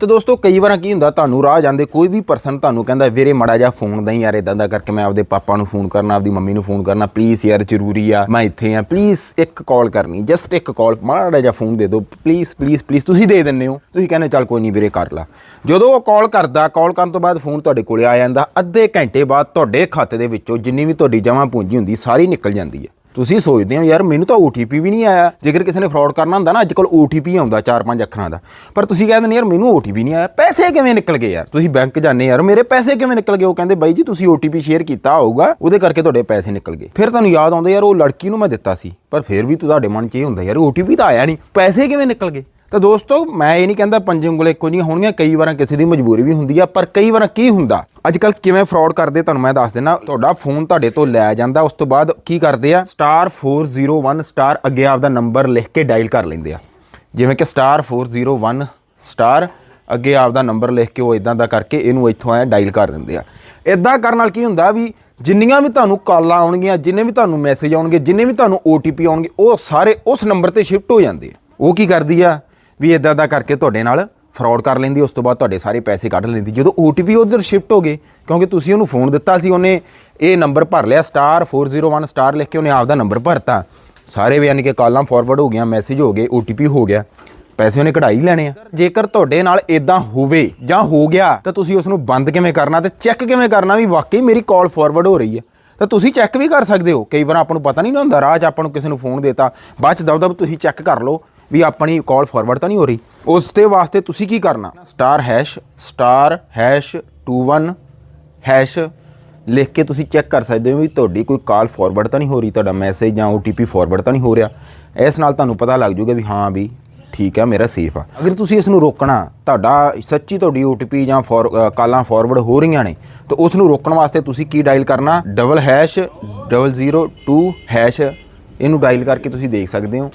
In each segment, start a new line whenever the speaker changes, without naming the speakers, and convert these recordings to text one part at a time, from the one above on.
ਤੇ ਦੋਸਤੋ, ਕਈ ਵਾਰਾਂ ਕੀ ਹੁੰਦਾ, ਤੁਹਾਨੂੰ ਰਾਹ ਜਾਂਦੇ, ਕੋਈ ਵੀ ਪਰਸਨ ਤੁਹਾਨੂੰ ਕਹਿੰਦਾ, ਵੀਰੇ, ਮੜਾ ਜਾ ਫੋਨ ਦਈ ਯਾਰ ਇਦਾਂ ਦਾ ਕਰਕੇ ਮੈਂ ਆਪਦੇ ਪਾਪਾ ਨੂੰ ਫੋਨ ਕਰਨਾ, ਆਪਦੀ ਮੰਮੀ ਨੂੰ ਫੋਨ ਕਰਨਾ ਪਲੀਜ਼ ਯਾਰ, ਜ਼ਰੂਰੀ ਆ, ਮੈਂ ਇੱਥੇ ਆ ਪਲੀਜ਼ ਇੱਕ ਕਾਲ ਕਰਨੀ ਜਸਟ ਇੱਕ ਕਾਲ ਮਾੜਾ ਜਿਹਾ ਫੋਨ ਦੇ ਦਿਓ ਪਲੀਜ਼ ਪਲੀਜ਼ ਪਲੀਜ਼ ਤੁਸੀਂ ਦੇ ਦਿੰਦੇ ਹੋ, ਤੁਸੀਂ ਕਹਿੰਦੇ, ਚੱਲ ਕੋਈ ਨਹੀਂ ਵੀਰੇ, ਕਰ ਲਾ। ਜਦੋਂ ਉਹ ਕਾਲ ਕਰਦਾ ਕਾਲ ਕਰਨ ਤੋਂ ਬਾਅਦ ਫੋਨ ਤੁਹਾਡੇ ਕੋਲੇ ਆ ਜਾਂਦਾ, ਅੱਧੇ ਘੰਟੇ ਬਾਅਦ ਤੁਹਾਡੇ ਖਾਤੇ ਦੇ ਵਿੱਚੋਂ ਜਿੰਨੀ ਵੀ ਤੁਹਾਡੀ ਜਮ੍ਹਾਂ ਪੂੰਜੀ ਹੁੰਦੀ, ਸਾਰੀ ਨਿਕਲ ਜਾਂਦੀ ਹੈ। ਤੁਸੀਂ ਸੋਚਦੇ ਹੋ, ਯਾਰ ਮੈਨੂੰ ਤਾਂ OTP ਵੀ ਨਹੀਂ ਆਇਆ। ਜੇਕਰ ਕਿਸੇ ਨੇ ਫਰਾਡ ਕਰਨਾ ਹੁੰਦਾ ਨਾ, ਅੱਜ ਕੱਲ OTP ਆਉਂਦਾ 4-5 ਅੱਖਰਾਂ ਦਾ। ਪਰ ਤੁਸੀਂ ਕਹਿੰਦੇ ਨੇ ਯਾਰ ਮੈਨੂੰ OTP ਨਹੀਂ ਆਇਆ। ਪੈਸੇ ਕਿਵੇਂ ਨਿਕਲ ਗਏ ਯਾਰ? ਤੁਸੀਂ ਬੈਂਕ ਜਾਂਦੇ ਯਾਰ ਮੇਰੇ ਪੈਸੇ ਕਿਵੇਂ ਨਿਕਲ ਗਏ? ਉਹ ਕਹਿੰਦੇ, ਬਾਈ ਜੀ, ਤੁਸੀਂ OTP ਸ਼ੇਅਰ ਕੀਤਾ ਹੋਊਗਾ, ਉਹਦੇ ਕਰਕੇ ਤੁਹਾਡੇ ਪੈਸੇ ਨਿਕਲ ਗਏ। ਫਿਰ ਤੁਹਾਨੂੰ ਯਾਦ ਆਉਂਦਾ, ਯਾਰ, ਉਹ ਲੜਕੀ ਨੂੰ ਮੈਂ ਦਿੱਤਾ ਸੀ। ਪਰ ਫਿਰ ਵੀ ਤੁਹਾਡੇ ਮਨ 'ਚ ਇਹ ਹੁੰਦਾ, ਯਾਰ OTP ਤਾਂ ਆਇਆ ਨਹੀਂ। ਪੈਸੇ ਕਿਵੇਂ ਨਿਕਲ ਗਏ? ਤਾਂ ਦੋਸਤੋ, ਮੈਂ ਇਹ ਨਹੀਂ ਕਹਿੰਦਾ ਪੰਜ ਉਂਗਲੇ ਇੱਕੋ ਜਿਹੀਆਂ ਹੋਣਗੀਆਂ, ਕਈ ਵਾਰਾਂ ਕਿਸੇ ਦੀ ਮਜਬੂਰੀ ਵੀ ਹੁੰਦੀ ਆ, ਪਰ ਕਈ ਵਾਰਾਂ ਕੀ ਹੁੰਦਾ? ਅੱਜ ਕੱਲ ਕਿਵੇਂ ਫਰਾਡ ਕਰਦੇ, ਤੁਹਾਨੂੰ ਮੈਂ ਦੱਸ ਦਿੰਦਾ ਤੁਹਾਡਾ ਫੋਨ ਤੁਹਾਡੇ ਤੋਂ ਲੈ ਜਾਂਦਾ, ਉਸ ਤੋਂ ਬਾਅਦ ਕੀ ਕਰਦੇ ਆ? ਸਟਾਰ 401 ਸਟਾਰ ਅੱਗੇ ਆਪਦਾ ਨੰਬਰ ਲਿਖ ਕੇ ਡਾਇਲ ਕਰ ਲੈਂਦੇ ਆ। ਜਿਵੇਂ ਕਿ ਸਟਾਰ 401 ਸਟਾਰ ਅੱਗੇ ਆਪਦਾ ਨੰਬਰ ਲਿਖ ਕੇ ਉਹ ਇਦਾਂ ਦਾ ਕਰਕੇ ਇਹਨੂੰ ਇੱਥੋਂ ਆਇਆ ਡਾਇਲ ਕਰ ਦਿੰਦੇ ਆ। ਇਦਾਂ ਕਰਨ ਨਾਲ ਕੀ ਹੁੰਦਾ ਵੀ ਜਿੰਨੀਆਂ ਵੀ ਤੁਹਾਨੂੰ ਕਾਲਾਂ ਆਉਣਗੀਆਂ, ਜਿੰਨੇ ਵੀ ਤੁਹਾਨੂੰ ਮੈਸੇਜ ਆਉਣਗੇ, ਜਿੰਨੇ ਵੀ ਤੁਹਾਨੂੰ OTP ਆਉਣਗੇ, ਉਹ ਸਾਰੇ ਉਸ ਨੰਬਰ ਤੇ ਸ਼ਿਫਟ ਹੋ ਜਾਂਦੇ ਆ। ਉਹ ਕੀ ਕਰਦੀ ਆ? ਵੀ ਇਦਾਂ ਦਾ ਕਰਕੇ ਤੁਹਾਡੇ ਨਾਲ ਫਰਾਡ ਕਰ ਲੈਂਦੀ, ਉਸ ਤੋਂ ਬਾਅਦ ਤੁਹਾਡੇ ਸਾਰੇ ਪੈਸੇ ਕੱਢ ਲੈਂਦੀ। ਜਦੋਂ OTP ਉਧਰ ਸ਼ਿਫਟ ਹੋ ਗਏ, ਕਿਉਂਕਿ ਤੁਸੀਂ ਉਹਨੂੰ ਫੋਨ ਦਿੱਤਾ ਸੀ, ਉਹਨੇ ਇਹ ਨੰਬਰ ਭਰ ਲਿਆ ਸਟਾਰ 401 ਸਟਾਰ ਲਿਖ ਕੇ ਉਹਨੇ ਆਪਦਾ ਨੰਬਰ ਭਰਤਾ। ਸਾਰੇ ਵੀ ਯਾਨੀ ਕਿ ਕਾਲਾਂ ਫਾਰਵਰਡ ਹੋ ਗਈਆਂ ਮੈਸੇਜ ਹੋ ਗਏ OTP ਹੋ ਗਿਆ। ਪੈਸੇ ਉਹਨੇ ਕਢਾਈ ਲੈਣੇ ਆ। ਜੇਕਰ ਤੁਹਾਡੇ ਨਾਲ ਇਦਾਂ ਹੋਵੇ ਜਾਂ ਹੋ ਗਿਆ, ਤਾਂ ਤੁਸੀਂ ਉਸ ਨੂੰ ਬੰਦ ਕਿਵੇਂ ਕਰਨਾ ਤੇ ਚੈੱਕ ਕਿਵੇਂ ਕਰਨਾ ਵੀ ਵਾਕਈ ਮੇਰੀ ਕਾਲ ਫਾਰਵਰਡ ਹੋ ਰਹੀ ਹੈ। ਤਾਂ ਤੁਸੀਂ ਚੈੱਕ ਵੀ ਕਰ ਸਕਦੇ ਹੋ। ਕਈ ਵਾਰ ਆਪਾਂ ਨੂੰ ਪਤਾ ਨਹੀਂ ਨਾ ਹੁੰਦਾ, ਰਾਹ 'ਚ ਆਪਾਂ ਨੂੰ ਕਿਸੇ ਨੂੰ ਫੋਨ ਦੇਤਾ, ਬਾਅਦ 'ਚ ਦਬ ਦਬ ਤੁਸੀਂ ਚੈੱਕ ਕਰ ਲਓ। ਵੀ ਆਪਣੀ ਕਾਲ ਫਾਰਵਰਡ ਤਾਂ ਨਹੀਂ ਹੋ ਰਹੀ। ਉਸ ਦੇ ਵਾਸਤੇ ਤੁਸੀਂ ਕੀ ਕਰਨਾ? Star hash star hash 21 hash ਲਿਖ ਕੇ ਤੁਸੀਂ ਚੈੱਕ ਕਰ ਸਕਦੇ ਹੋ ਵੀ ਤੁਹਾਡੀ ਕੋਈ ਕਾਲ ਫਾਰਵਰਡ ਤਾਂ ਨਹੀਂ ਹੋ ਰਹੀ, ਤੁਹਾਡਾ ਮੈਸੇਜ ਜਾਂ OTP ਫਾਰਵਰਡ ਤਾਂ ਨਹੀਂ ਹੋ ਰਿਹਾ। ਇਸ ਨਾਲ ਤੁਹਾਨੂੰ ਪਤਾ ਲੱਗ ਜਾਊਗਾ ਵੀ ਹਾਂ ਵੀ ਠੀਕ ਆ, ਮੇਰਾ ਸੇਫ ਆ। ਅਗਰ ਤੁਸੀਂ ਇਸ ਨੂੰ ਰੋਕਣਾ, ਤੁਹਾਡਾ ਸੱਚੀ ਤੁਹਾਡੀ OTP ਜਾਂ ਫੋਰ ਕਾਲਾਂ ਫਾਰਵਰਡ ਹੋ ਰਹੀਆਂ ਨੇ, ਤਾਂ ਉਸ ਨੂੰ ਰੋਕਣ ਵਾਸਤੇ ਤੁਸੀਂ ਕੀ ਡਾਇਲ ਕਰਨਾ? ਡਬਲ ਹੈਸ਼ 002 ਹੈਸ਼ ਇਹਨੂੰ ਡਾਇਲ ਕਰਕੇ ਤੁਸੀਂ ਦੇਖ ਸਕਦੇ ਹੋ।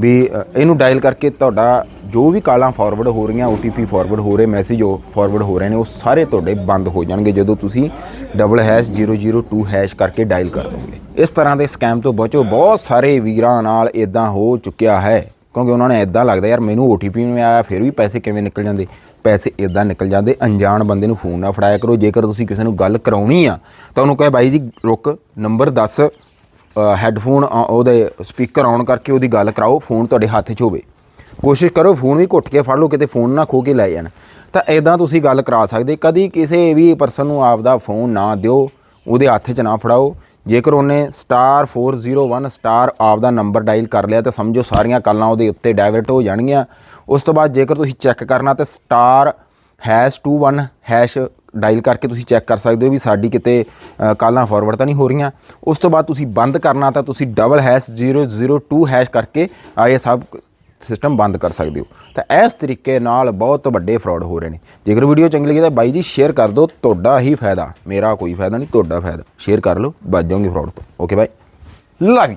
ਵੀ ਇਹਨੂੰ ਡਾਇਲ ਕਰਕੇ ਤੁਹਾਡਾ ਜੋ ਵੀ ਕਾਲਾਂ ਫਾਰਵਰਡ ਹੋ ਰਹੀਆਂ OTP ਫਾਰਵਰਡ ਹੋ ਰਹੇ ਮੈਸੇਜ ਉਹ ਫਾਰਵਰਡ ਹੋ ਰਹੇ ਨੇ, ਉਹ ਸਾਰੇ ਤੁਹਾਡੇ ਬੰਦ ਹੋ ਜਾਣਗੇ ਜਦੋਂ ਤੁਸੀਂ ਡਬਲ ਹੈਸ਼ 002 ਹੈਸ਼ ਕਰਕੇ ਡਾਇਲ ਕਰ ਦੋਗੇ। ਇਸ ਤਰ੍ਹਾਂ ਦੇ ਸਕੈਮ ਤੋਂ ਬਚੋ। ਬਹੁਤ ਸਾਰੇ ਵੀਰਾਂ ਨਾਲ ਇਦਾਂ ਹੋ ਚੁੱਕਿਆ ਹੈ। ਕਿਉਂਕਿ ਉਹਨਾਂ ਨੇ ਇਦਾਂ ਲੱਗਦਾ ਯਾਰ ਮੈਨੂੰ OTP ਨਹੀਂ ਆਇਆ, ਫਿਰ ਵੀ ਪੈਸੇ ਕਿਵੇਂ ਨਿਕਲ ਜਾਂਦੇ? ਪੈਸੇ ਇਦਾਂ ਨਿਕਲ ਜਾਂਦੇ, ਅਣਜਾਣ ਬੰਦੇ ਨੂੰ ਫੋਨ ਨਾ ਫੜਾਇਆ ਕਰੋ। ਜੇਕਰ ਤੁਸੀਂ ਕਿਸੇ ਨੂੰ ਗੱਲ ਕਰਾਉਣੀ ਆ, ਤਾਂ ਉਹਨੂੰ ਕਹੇ, ਬਾਈ ਜੀ, ਰੁਕ ਨੰਬਰ ਦੱਸ ਹੈੱਡਫੋਨ ਉਹਦੇ ਸਪੀਕਰ ਆਨ ਕਰਕੇ ਉਹਦੀ ਗੱਲ ਕਰਾਓ ਫੋਨ ਤੁਹਾਡੇ ਹੱਥ 'ਚ ਹੋਵੇ। ਕੋਸ਼ਿਸ਼ ਕਰੋ ਫੋਨ ਵੀ ਘੁੱਟ ਕੇ ਫੜ ਲਓ, ਕਿਤੇ ਫੋਨ ਨਾ ਖੋ ਕੇ ਲੈ ਜਾਣ। ਤਾਂ ਇਦਾਂ ਤੁਸੀਂ ਗੱਲ ਕਰਾ ਸਕਦੇ, ਕਦੀ ਕਿਸੇ ਵੀ ਪਰਸਨ ਨੂੰ ਆਪਦਾ ਫੋਨ ਨਾ ਦਿਓ, ਉਹਦੇ ਹੱਥ 'ਚ ਨਾ ਫੜਾਓ। ਜੇਕਰ ਉਹਨੇ ਸਟਾਰ 401 ਸਟਾਰ ਆਪ ਦਾ ਨੰਬਰ ਡਾਇਲ ਕਰ ਲਿਆ, ਤਾਂ ਸਮਝੋ ਸਾਰੀਆਂ ਕਾਲਾਂ ਉਹਦੇ ਉੱਤੇ ਡਾਇਵਰਟ ਹੋ ਜਾਣਗੀਆਂ। ਉਸ ਤੋਂ ਬਾਅਦ ਜੇਕਰ ਤੁਸੀਂ ਚੈੱਕ ਕਰਨਾ, ਤਾਂ ਸਟਾਰ ਹੈਸ਼ 21 ਹੈਸ਼ ਡਾਇਲ ਕਰਕੇ ਤੁਸੀਂ ਚੈੱਕ ਕਰ ਸਕਦੇ ਹੋ ਵੀ ਸਾਡੀ ਕਿਤੇ ਅ, ਕਾਲਾਂ ਫਾਰਵਰਡ ਤਾਂ ਨਹੀਂ ਹੋ ਰਹੀਆਂ। ਉਸ ਤੋਂ ਬਾਅਦ ਤੁਸੀਂ ਬੰਦ ਕਰਨਾ ਤਾਂ ਤੁਸੀਂ ਡਬਲ ਹੈਸ਼ 002 ਹੈਸ਼ ਕਰਕੇ ਆ ਇਹ ਸਭ ਸਿਸਟਮ ਬੰਦ ਕਰ ਸਕਦੇ ਹੋ। ਤਾਂ ਇਸ ਤਰੀਕੇ ਨਾਲ ਬਹੁਤ ਵੱਡੇ ਫਰਾਡ ਹੋ ਰਹੇ ਨੇ। ਜੇਕਰ ਵੀਡੀਓ ਚੰਗੀ ਲੱਗੀ ਤਾਂ ਬਾਈ ਜੀ ਸ਼ੇਅਰ ਕਰ ਦਿਓ ਤੁਹਾਡਾ ਹੀ ਫਾਇਦਾ। ਮੇਰਾ ਕੋਈ ਫਾਇਦਾ ਨਹੀਂ ਤੁਹਾਡਾ ਫਾਇਦਾ। ਸ਼ੇਅਰ ਕਰ ਲਓ ਬਚ ਜਾਓਗੇ ਫਰਾਡ ਤੋਂ। Okay by. Love you